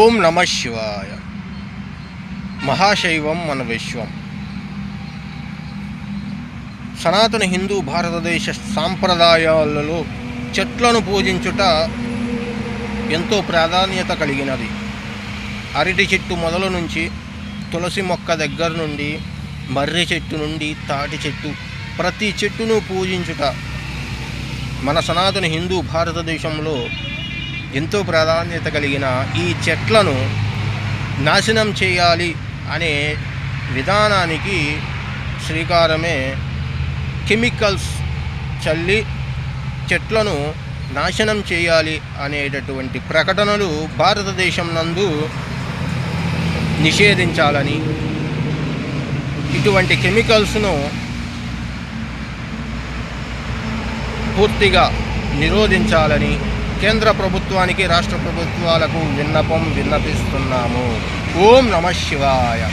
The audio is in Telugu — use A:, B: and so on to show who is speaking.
A: ఓం నమ శివాయ. మహాశైవం మన విశ్వం. సనాతన హిందూ భారతదేశ సాంప్రదాయాలలో చెట్లను పూజించుట ఎంతో ప్రాధాన్యత కలిగినది. అరటి చెట్టు మొదలు నుంచి తులసి మొక్క దగ్గర నుండి మర్రి చెట్టు నుండి తాటి చెట్టు ప్రతి చెట్టును పూజించుట. మన సనాతన హిందూ భారతదేశంలో ఎంతో ప్రాధాన్యత కలిగిన ఈ చెట్లను నాశనం చేయాలి అనే విధానానికి శ్రీకారమే కెమికల్స్ చల్లి చెట్లను నాశనం చేయాలి అనేటటువంటి ప్రకటనలు భారతదేశం నందు నిషేధించాలని ఇటువంటి కెమికల్స్ను పూర్తిగా నిరోధించాలని కేంద్ర ప్రభుత్వానికి రాష్ట్ర ప్రభుత్వాలకు విన్నపం విన్నపిస్తున్నాము. ఓం నమ శివాయ.